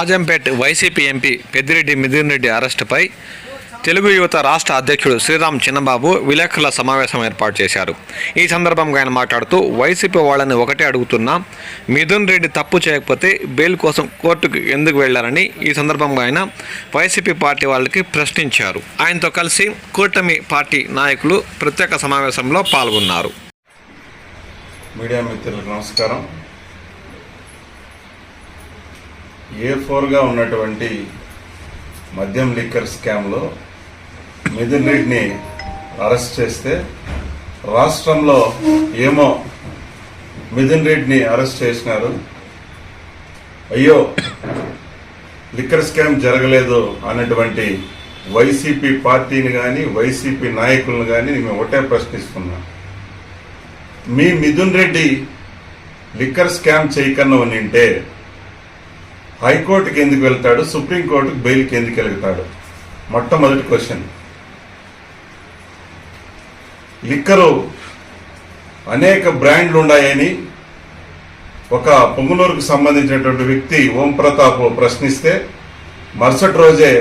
Rajampet YCP MP Peddireddy Mithun Reddy అరెస్టుపై తెలుగు యువత రాష్ట్ర అధ్యక్షుడు శ్రీరామ్ చిన్నబాబు విలేకరుల సమావేశం ఏర్పాటు చేశారు. ఈ సందర్భంగా ఆయన మాట్లాడుతూ వైసీపీ వాళ్ళని ఒకటే అడుగుతున్నా మిథున్ రెడ్డి తప్పు చేయకపోతే బెయిల్ కోసం కోర్టుకు ఎందుకు వెళ్ళారని ఈ సందర్భంగా ఆయన వైసీపీ పార్టీ వాళ్ళకి ప్రశ్నించారు. ఆయనతో కలిసి కూటమి పార్టీ నాయకులు ప్రత్యేక సమావేశంలో పాల్గొన్నారు. మీడియా మిత్రులకు నమస్కారం. ఏ ఫోర్గా ఉన్నటువంటి మద్యం లిక్కర్ స్కామ్లో మిథున్ రెడ్డిని అరెస్ట్ చేస్తే రాష్ట్రంలో ఏమో మిథున్ రెడ్డిని అరెస్ట్ చేసినారు. అయ్యో లిక్కర్ స్కామ్ జరగలేదు అన్నటువంటి వైసీపీ పార్టీని కానీ వైసీపీ నాయకులను కానీ మేము ఒకటే ప్రశ్నిస్తున్నాం. మీ మిథున్ రెడ్డి లిక్కర్ స్కామ్ చేయకన్నా ఉంటే హైకోర్టుకి ఎందుకు వెళ్తాడు? సుప్రీంకోర్టుకు బెయిల్కి ఎందుకు వెళ్తాడు? మొట్టమొదటి క్వశ్చన్ లిక్కరు అనేక బ్రాండ్లు ఉన్నాయని ఒక పొంగునూరుకు సంబంధించినటువంటి వ్యక్తి ఓం ప్రతాప్ ప్రశ్నిస్తే మరుసటి రోజే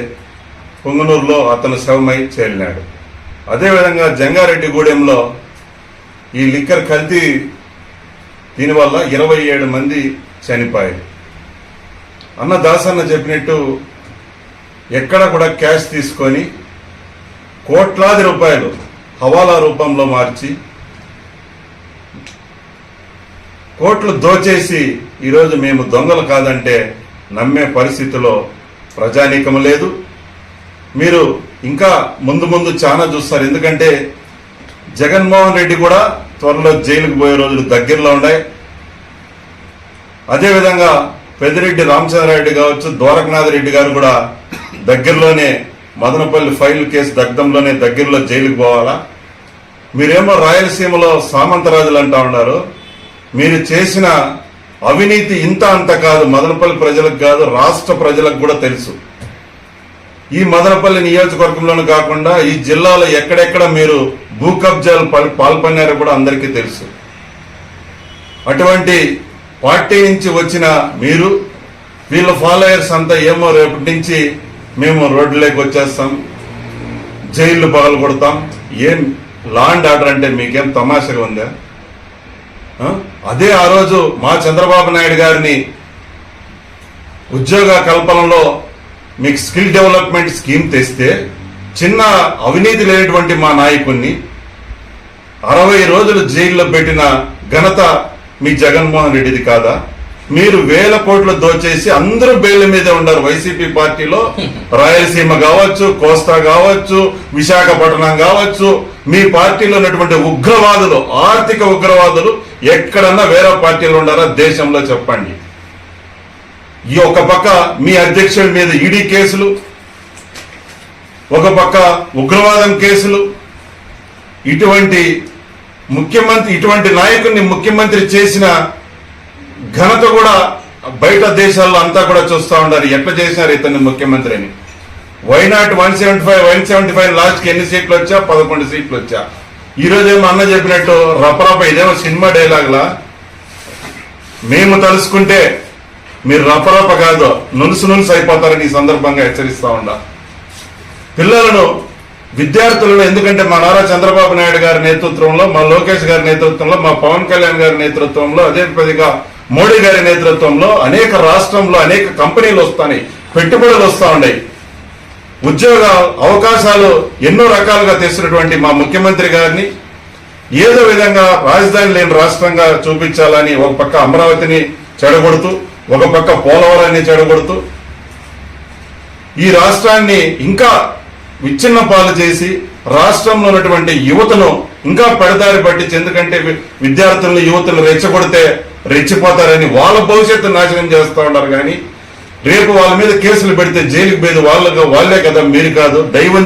పొంగునూరులో అతను శవమై చేరినాడు. అదేవిధంగా జంగారెడ్డిగూడెంలో ఈ లిక్కర్ కల్తీ దీనివల్ల ఇరవై ఏడు మంది చనిపోయారు. అన్న దాసన్న చెప్పినట్టు ఎక్కడ కూడా క్యాష్ తీసుకొని కోట్లాది రూపాయలు హవాలా రూపంలో మార్చి కోట్లు దోచేసి ఈరోజు మేము దొంగలు కాదంటే నమ్మే పరిస్థితిలో ప్రజానీకం లేదు. మీరు ఇంకా ముందు ముందు చాలా చూస్తారు. ఎందుకంటే జగన్మోహన్ రెడ్డి కూడా త్వరలో జైలుకు పోయే రోజులు దగ్గరలో ఉన్నాయి. అదేవిధంగా పెద్దిరెడ్డి రామచంద్రారెడ్డి కావచ్చు ద్వారకనాథ్ రెడ్డి గారు కూడా దగ్గరలోనే మదనపల్లి ఫైల్ కేసు దగ్ధంలోనే దగ్గరలో జైలుకు పోవాలా? మీరేమో రాయలసీమలో సామంతరాజులు అంటా ఉన్నారు. మీరు చేసిన అవినీతి ఇంత అంత కాదు మదనపల్లి ప్రజలకు కాదు రాష్ట్ర ప్రజలకు కూడా తెలుసు. ఈ మదనపల్లి నియోజకవర్గంలోనే కాకుండా ఈ జిల్లాలో ఎక్కడెక్కడ మీరు భూ కబ్జాలు పాల్- పాల్పన్నారో కూడా అందరికీ తెలుసు. అటువంటి పార్టీ నుంచి వచ్చిన మీరు వీళ్ళ ఫాలోయర్స్ అంతా ఏమో రేపటి నుంచి మేము రోడ్లలోకి వచ్చేస్తాం జైళ్ళు పగలు కొడతాం. ఏం లా అండ్ ఆర్డర్ అంటే మీకేం తమాషగా ఉందా? అదే ఆ రోజు మా చంద్రబాబు నాయుడు గారిని ఉద్యోగ కల్పనలో మీకు స్కిల్ డెవలప్మెంట్ స్కీమ్ తెస్తే చిన్న అవినీతి లేనటువంటి మా నాయకుణ్ణి అరవై రోజులు జైల్లో పెట్టిన ఘనత మీ జగన్మోహన్ రెడ్డిది కాదా? మీరు వేల కోట్లు దోచేసి అందరూ బెయిల్ మీదే ఉన్నారు. వైసీపీ పార్టీలో రాయలసీమ కావచ్చు కోస్తా కావచ్చు విశాఖపట్నం కావచ్చు మీ పార్టీలో ఉన్నటువంటి ఉగ్రవాదులు ఆర్థిక ఉగ్రవాదులు ఎక్కడన్నా వేరే పార్టీలో ఉన్నారా దేశంలో చెప్పండి. ఈ ఒక పక్క మీ అధ్యక్షుడి మీద ఈడీ కేసులు ఒక పక్క ఉగ్రవాదం కేసులు ఇటువంటి ముఖ్యమంత్రి ఇటువంటి నాయకుడిని ముఖ్యమంత్రి చేసిన ఘనత కూడా బయట దేశాల్లో అంతా కూడా చూస్తూ ఉండాలి. ఎట్లా చేశారు ఇతన్ని ముఖ్యమంత్రి అని why not one seventy five one seventy five లాస్ట్కి ఎన్ని సీట్లు వచ్చా? పదకొండు సీట్లు వచ్చా? ఈ ఏమో అన్న చెప్పినట్టు రపరప ఇదేమో సినిమా డైలాగ్లా మేము తలుసుకుంటే మీరు రపరప కాదు నులుసు నులుసు అయిపోతారని ఈ సందర్భంగా హెచ్చరిస్తూ ఉండ. పిల్లలను విద్యార్థులను ఎందుకంటే మా నారా చంద్రబాబు నాయుడు గారి నేతృత్వంలో మా లోకేష్ గారి నేతృత్వంలో మా పవన్ కళ్యాణ్ గారి నేతృత్వంలో అదే పదిగా మోడీ గారి నేతృత్వంలో అనేక రాష్ట్రంలో అనేక కంపెనీలు వస్తాయి పెట్టుబడులు వస్తూ ఉన్నాయి. ఉద్యోగ అవకాశాలు ఎన్నో రకాలుగా తెస్తున్నటువంటి మా ముఖ్యమంత్రి గారిని ఏదో విధంగా రాజధాని లేని రాష్ట్రంగా చూపించాలని ఒక పక్క అమరావతిని చెడగొడుతూ ఒక పక్క పోలవరాన్ని చెడగొడుతూ ఈ రాష్ట్రాన్ని ఇంకా విచ్ఛిన్న పాలు చేసి రాష్ట్రంలో ఉన్నటువంటి యువతను ఇంకా పెడదారి పట్టించి ఎందుకంటే విద్యార్థులను యువతను రెచ్చగొడితే రెచ్చిపోతారని వాళ్ళ భవిష్యత్తు నాశనం చేస్తూ ఉన్నారు. కానీ రేపు వాళ్ళ మీద కేసులు పెడితే జైలుకి పోయేది వాళ్ళగా వాళ్ళే కదా మీరు కాదు. దైవం